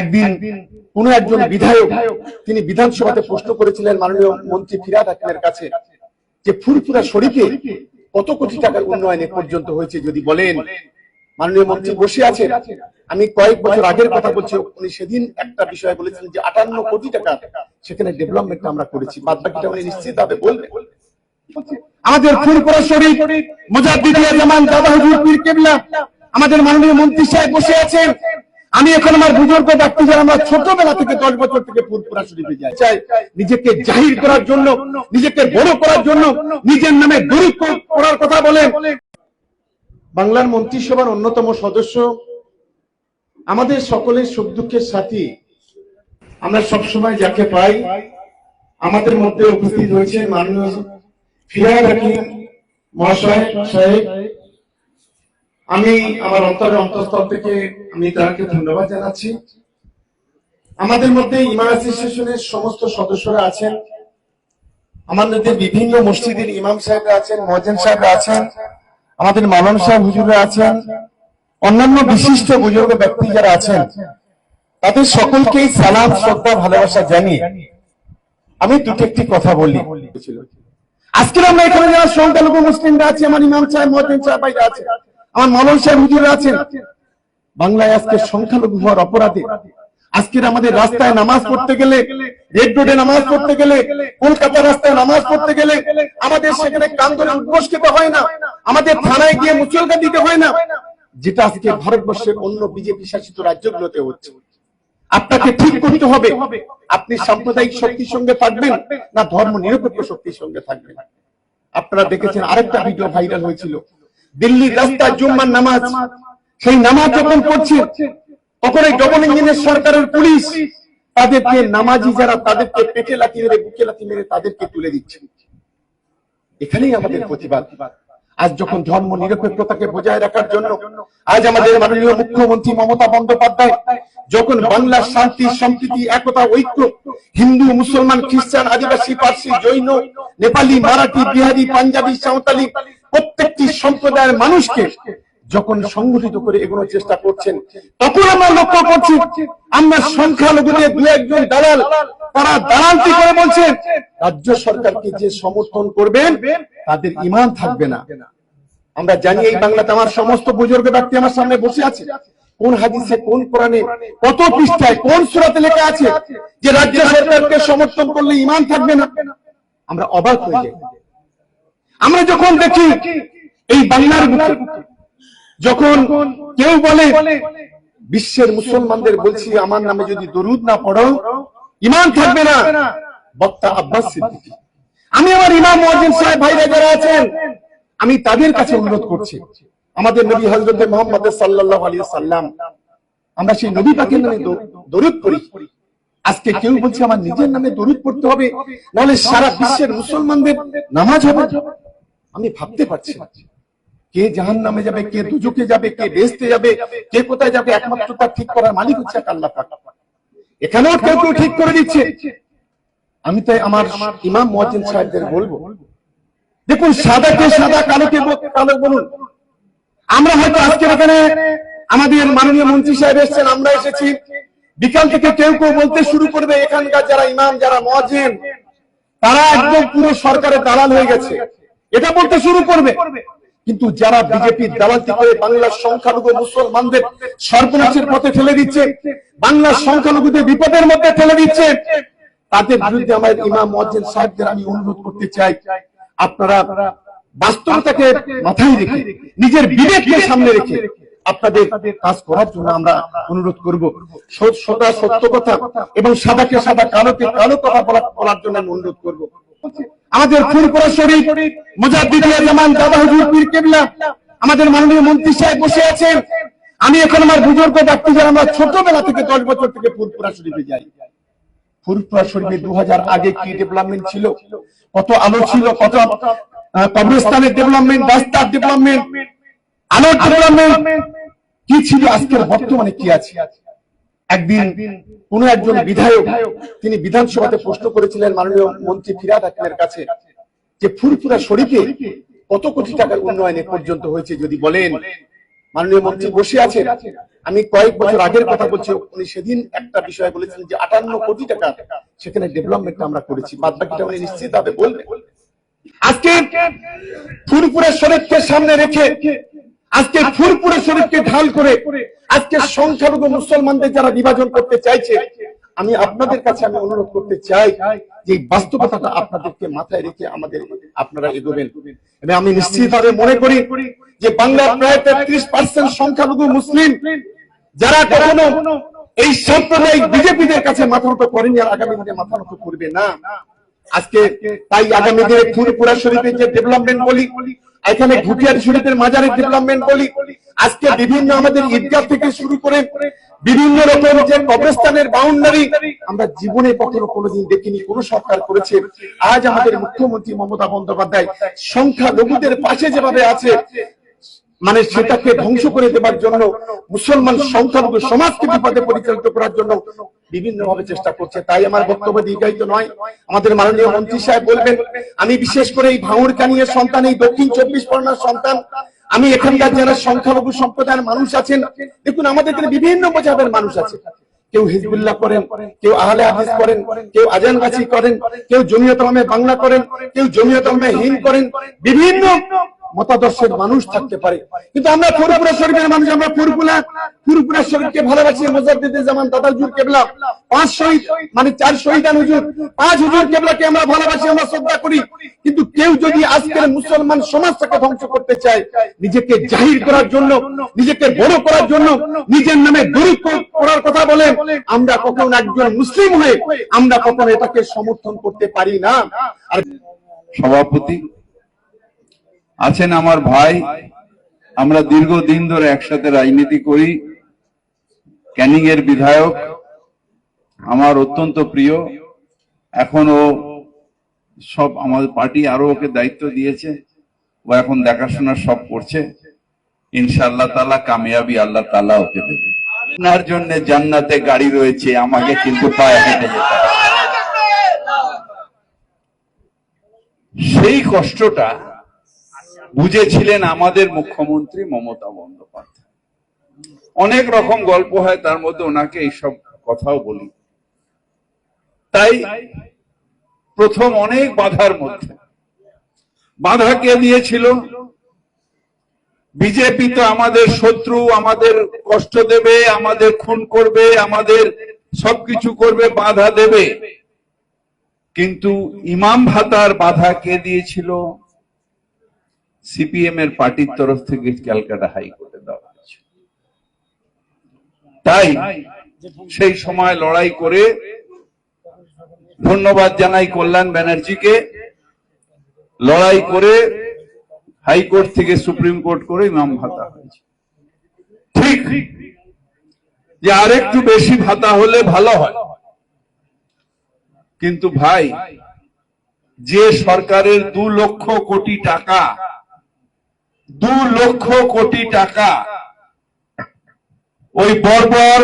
একদিন কোন একজন বিধায়ক, তিনি বিধানসভাতে প্রশ্ন করেছিলেন মাননীয় মন্ত্রী ফিরাদ হাকিমের কাছে যে ফুরফুরা শরীফে কত কোটি টাকার উন্নয়ন পর্যন্ত হয়েছে যদি বলেন। মাননীয় মন্ত্রী বসে আছে আমি কয়েক বছর আগের কথা বলছি, উনি সেদিন একটা বিষয় বলেছিলেন যে আটান্ন কোটি টাকা সেখানে ডেভেলপমেন্ট আমরা করেছি। বাদ বাকিটা উনি নিশ্চিত ভাবে বলবেন। আমাদের ফুরফুরা শরীফ, মুজাদ্দিদিয়া জামান, দাদা হুজুর পীর কেবলা, আমাদের মাননীয় মন্ত্রী সাহেব বসে আছেন। আমি এখন আমার বুজুর্গ ব্যক্তি যারা আমরা ছোটবেলা থেকে দশ বছর থেকে ফুরফুরা শরীফে যাই। চাই নিজেকে জাহির করার জন্য, নিজেকে বড় করার জন্য, নিজের নামে দূরী করার কথা বলে বাংলার মন্ত্রিসভার অন্যতম সদস্য, আমাদের সকলের সুখ দুঃখের সাথী। আমরা সবসময় যাকে পাই, আমাদের মধ্যে উপস্থিত হয়েছেন মাননীয় ফিরাদ হাকিম মহাশয় সাহেব। আমি আমার অন্তরের অন্তঃস্থল থেকে আমি তাকে ধন্যবাদ জানাচ্ছি। আমাদের মধ্যে ইমাম অ্যাসোসিয়েশনের সমস্ত সদস্যরা আছেন। আমাদের বিভিন্ন মসজিদের ইমাম সাহেবরা আছেন, মহাজেন সাহেবরা আছেন, আমাদের মালন সাহেব হুজুররা আছেন, অন্যান্য বিশিষ্ট বুজুর্গ ব্যক্তি যারা আছেন, তাদের সকলকেই সালাম, শ্রদ্ধা, ভালোবাসা জানিয়ে আমি দুটো একটি কথা বলি। আজকে আমরা এখানে যারা সংখ্যালঘু মুসলিমরা আছে, আমার ইমাম সাহেব, মহাজেন সাহেব আছে আমার মলন সাহেব হুজুররা আছেন। বাংলায় আজকে সংখ্যালঘু হওয়ার অপরাধে। আজকের আমাদের রাস্তায় নামাজ পড়তে গেলে, রেড রোডে নামাজ পড়তে গেলে, কলকাতা রাস্তায় নামাজ পড়তে গেলে আমাদের সেখানে কান ধরে উদ্বোস হয় না। আমাদের থানায় গিয়ে মুচলকা দিতে হয় না। যেটা আজকে ভারতবর্ষের অন্য বিজেপি শাসিত রাজ্যগুলোতে হচ্ছে। আপনাকে ঠিক করতে হবে। আপনি সাম্প্রদায়িক শক্তির সঙ্গে থাকবেন না ধর্ম নিরপেক্ষ শক্তির সঙ্গে থাকবেন। আপনারা দেখেছেন আরেকটা ভিডিও ভাইরাল হয়েছিল। দিল্লির রাস্তা জুম্মার নামাজ। সেই নামাজ যখন পড়ছে, তখন এই ডবল ইঞ্জিনের সরকারের পুলিশ তাদেরকে নামাজি যারা, তাদেরকে পেটে লাথি মেরে, বুকে লাথি মেরে তাদেরকে তুলে দিচ্ছে। এখানেই আমাদের প্রতিবাদ। আজ যখন ধর্ম নিরপেক্ষতাকে বজায় রাখার জন্য, আজ আমাদের মাননীয় মুখ্যমন্ত্রী মমতা বন্দ্যোপাধ্যায় যখন বাংলার শান্তি, সম্প্রীতি, একতা, ঐক্য, হিন্দু, মুসলমান, খ্রিস্টান, আদিবাসী, পার্সি, জৈন, নেপালি, মারাঠি, বিহারি, পাঞ্জাবি, সাঁওতালি প্রত্যেকটি সম্প্রদায়ের মানুষকে যখন সংগঠিত করে এগোনোর চেষ্টা করছেন তখন আমরা লক্ষ্য করছি আমরা সংখ্যালঘুদের দু একজন দালাল তারা দালালটি করে বলছেন রাজ্য সরকারকে যে সমর্থন করবেন তাদের ইমান থাকবে না। আমরা জানি এই বাংলাতে আমার সমস্ত বুজুর্গ ব্যক্তি আমার সামনে বসে আছে। কোন হাদিসে কোন কোরআনে কত পৃষ্ঠায় কোন সুরাতে লেখা আছে যে রাজ্য সরকারকে সমর্থন করলে ইমান থাকবে না? আমরা অবাক হয়ে যাই। আমরা যখন দেখি এই বাংলার বুকে যখন কেউ বলে, বিশ্বের মুসলমানদের বলছি আমার নামে যদি দরুদ না পড়ো ইমান থাকবে না। বক্তা আব্বাস সিদ্দিকী। আমি আমার ইমাম মহাজিন সাহেব ভাইরা যারা আছেন, আমি তাদের কাছে অনুরোধ করছি। আমাদের নবী হজরত মোহাম্মদ সাল্লাল্লাহু আলাইহি সাল্লাম আমরা সেই নবী পাকের নামে দরুদ পড়ি। আজকে কেউ বলছে আমার নিজের নামে দরুদ পড়তে হবে, নাহলে সারা বিশ্বের মুসলমানদের নামাজ হবে আমি ভাবতে পারছি না। কে জাহান নামে যাবে, কে দুজকে যাবে, কে বেসতে যাবে, কে কোথায় যাবে, একমাত্র তার ঠিক করার মালিক হচ্ছে আল্লাহ পাক। এখানেও কেউ কেউ ঠিক করে দিচ্ছে। আমি তাই আমার ইমাম মহাজিন সাহেবদের বলব, দেখুন, সাদাকে সাদা, কালোকে ব- কালো বলুন। আমরা হয়তো আজকের এখানে আমাদের মাননীয় মন্ত্রী সাহেব এসেছেন, আমরা এসেছি। বিকাল থেকে কেউ কেউ বলতে শুরু করবে, এখানকার যারা ইমাম, যারা মহাজিন তারা একদম পুরো সরকারের দালাল হয়ে গেছে। এটা বলতে শুরু করবে। কিন্তু যারা বিজেপির দালালতি করে বাংলার সংখ্যালঘু মুসলমানদের সর্বনাশের পথে ঠেলে দিচ্ছে, বাংলার সংখ্যালঘুদের বিপদের মধ্যে ঠেলে দিচ্ছে, তাদের বিরুদ্ধে আমার ইমাম মজ্জেন সাহেবদের আমি অনুরোধ করতে চাই। আপনারা বাস্তবতাকে মাথায় রেখে, নিজের বিবেককে সামনে রেখে আপনাদের কাজ করার জন্য আমরা অনুরোধ করব। সদা সত্য কথা এবং সাদাকে সাদা কালোকে কালো কথা বলা- বলার জন্য আমি অনুরোধ করব। আমাদের ফুরপুরা শরীফ মুজাদ্দিদিয়া দাদা হুজুর পীর কেবলা, আমাদের মাননীয় মন্ত্রী সাহেব বসে আছেন। আমি এখন আমার বুজুর্গ ব্যক্তি যারা, আমরা ছোটবেলা থেকে দশ বছর থেকে ফুরপুরা শরীফে যাই। ফুরপুরা শরীফে দু হাজার আগে কি ডেভেলপমেন্ট ছিল? কত আলো ছিল? কত কবরস্থানের ডেভেলপমেন্ট রাস্তার ডেভেলপমেন্ট আলোর ডেভেলপমেন্ট কি ছিল? আজকের বর্তমানে কি আছে? একদিন কোন একজন বিধায়ক তিনি বিধানসভাতে প্রশ্ন করেছিলেন মাননীয় মন্ত্রী ফিরাদ হাকিমের কাছে যে ফুরফুরা শরীফে কত কোটি টাকার উন্নয়ন পর্যন্ত হয়েছে যদি বলেন। মাননীয় মন্ত্রী বসে আছেন। আমি কয়েক বছর আগের কথা বলছি উনি সেদিন একটা বিষয় বলেছিলেন যে আটান্ন কোটি টাকা সেখানে ডেভেলপমেন্ট আমরা করেছি। বাদ বাকিটা উনি নিশ্চিত ভাবে বলবেন। আজকে ফুরপুরা শরীফকে সামনে রেখে আজকে ফুরপুরা শরীফকে ঢাল করে আজকে সংখ্যালঘু মুসলমানদের যারা বিভাজন করতে চাইছে, আমি আপনাদের কাছে আমি অনুরোধ করতে চাই যে বাস্তবতাটা আপনাদেরকে মাথায় রেখে আমাদের আপনারা এগোবেন। এবং আমি নিশ্চিতভাবে মনে করি যে বাংলার প্রায় তেত্রিশ পার্সেন্ট সংখ্যালঘু মুসলিম যারা কখনো এই সাম্প্রদায়িক বিজেপিদের কাছে মাথা নত করেনি আর আগামী দিনে মাথা নত করবে না। আজকে তাই আগামী দিনে ফুরপুরা শরীফের যে ডেভেলপমেন্ট বলি এখানে ঘুটিয়ার শরীফের মাজারের ডেভেলপমেন্ট বলি। আজকে বিভিন্ন আমাদের ঈদগাহ থেকে শুরু করে বিভিন্ন রকম যে কবরস্থানের বাউন্ডারি আমরা জীবনে কখনো কোনোদিন দেখিনি, কোন সরকার করেছে। আজ আমাদের মুখ্যমন্ত্রী মমতা বন্দ্যোপাধ্যায় সংখ্যা লঘুদের পাশে যেভাবে আছে মানে সেটাকে ধ্বংস করে দেবার জন্য মুসলমান সংখ্যালঘু সমাজকে বিপদে পরিচালিত করার জন্য বিভিন্ন ভাবে চেষ্টা করছে। তাই আমার বক্তব্য দীর্ঘায়িত নয়। আমাদের মাননীয় মন্ত্রী সাহেব বলবেন, আমি বিশেষ করে এই ভাঙুর কানিয়ের সন্তান, এই দক্ষিণ চব্বিশ পরগনার সন্তান, আমি এখানকার যারা সংখ্যালঘু সম্প্রদায়ের মানুষ আছেন, দেখুন আমাদের এখানে বিভিন্ন বোঝাবের মানুষ আছে। কেউ হিজবুল্লাহ করেন, কেউ আহলে হাদিস করেন, কেউ আজান গাছি করেন, কেউ জমিয়ত বাংলা করেন, কেউ জমিয়ত হিন্দ করেন, বিভিন্ন মতাদর্শের মানুষ থাকতে পারে। কিন্তু আমরা ফুরপুরা শরীফের মানুষ, আমরা ফুরপুরা ফুরপুরা শরীফকে ভালোবাসি মোজাদ্দিদে জামান দাদাজুর কেবলা। পাঁচ শহীদ মানে চার শহীদান হুজুর। পাঁচ হুজুর কেবলাকে আমরা ভালোবাসি, আমরা শ্রদ্ধা করি। কিন্তু কেউ যদি আজকের মুসলমান সমাজটাকে ধ্বংস করতে চায়, নিজেকে জাহির করার জন্য, নিজেকে বড় করার জন্য, নিজের নামে দূর করার কথা বলেন, আমরা কখন একজন মুসলিম হয়ে আমরা কখন এটাকে সমর্থন করতে পারি না। আর সভাপতি আছেন আমার ভাই। আমরা দীর্ঘদিন ধরে একসাথে রাজনীতি করি। ক্যানিং এর বিধায়ক আমার অত্যন্ত প্রিয়। এখনও সব আমাদের পার্টি আরও ওকে দায়িত্ব দিয়েছে। ও এখন দেখাশোনা সব করছে। ইনশাআল্লাহ তালা কামিয়াবি আল্লাহ তালা ওকে দেবে। আপনার জন্য জান্নাতে গাড়ি রয়েছে, আমাকে কিন্তু হেঁটে যেতে সেই কষ্টটা বুঝেছিলেন আমাদের মুখ্যমন্ত্রী মমতা বন্দ্যোপাধ্যায়। অনেক রকম গল্প হয়, তার মধ্যে ওনাকে এইসব কথাও বলি। তাই প্রথম অনেক বাধার মধ্যে। বাধা কে দিয়েছিল? বিজেপি তো আমাদের শত্রু, আমাদের কষ্ট দেবে, আমাদের খুন করবে, আমাদের সবকিছু করবে, বাধা দেবে। কিন্তু ইমাম ভাতার বাধা কে দিয়েছিল? সিপিএম এর পার্টির তরফ থেকে ক্যালকাটা হাইকোর্টে দেওয়া হয়েছিল তাই সেই সময় লড়াই করে ধন্যবাদ জানাই কল্যাণ ব্যানার্জিকে। লড়াই করে হাইকোর্ট থেকে সুপ্রিম কোর্ট করে ইমাম ভাতা হয়েছে। ঠিক যে আরেকটু বেশি ভাতা হলে ভালো হয়। কিন্তু ভাই, যে সরকারের দু লক্ষ কোটি টাকা দু লক্ষ কোটি টাকা। ওই বর্বর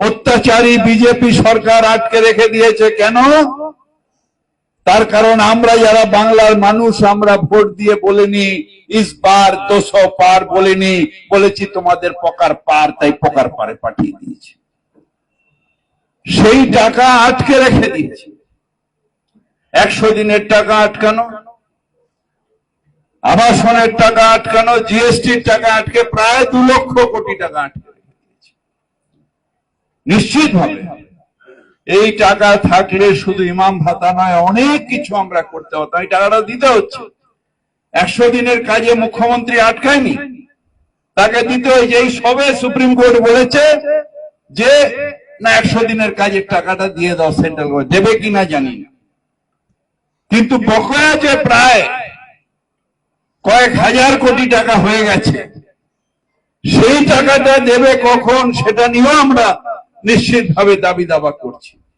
অত্যাচারী বিজেপি সরকার আটকে রেখে দিয়েছে কেন? তার কারণ আমরা যারা বাংলার মানুষ, আমরা ভোট দিয়ে বলিনি ইসবার দোষো পার বলিনি, বলেছি তোমাদের পকার পার, তাই পকার পারে পাঠিয়ে দিয়েছি। সেই টাকা আটকে রেখে দিয়েছে। একশো দিনের টাকা আটকানো আবাসনের টাকা আটকানো জিএসটির টাকা আটকে প্রায় দু লক্ষ কোটি টাকা আটকে রেখে দিয়েছে নিশ্চিত ভাবে এই টাকা থাকলে শুধু ইমাম ভাতা নয়, অনেক কিছু আমরা করতে হতো এই টাকাটা দিতে হচ্ছে। একশো দিনের কাজে মুখ্যমন্ত্রী আটকায়নি। তাকে দিতে হয়েছে এই সবে সুপ্রিম কোর্ট বলেছে যে, না, একশো দিনের কাজের টাকাটা দিয়ে দাও সেন্ট্রাল গভর্নমেন্ট। দেবে কিনা জানি না। কিন্তু বকেয়া যে প্রায় কয়েক হাজার কোটি টাকা হয়ে গেছে। সেই টাকাটা দেবে কখন, সেটা নিয়েও আমরা নিশ্চিতভাবে দাবি দাবা করছি।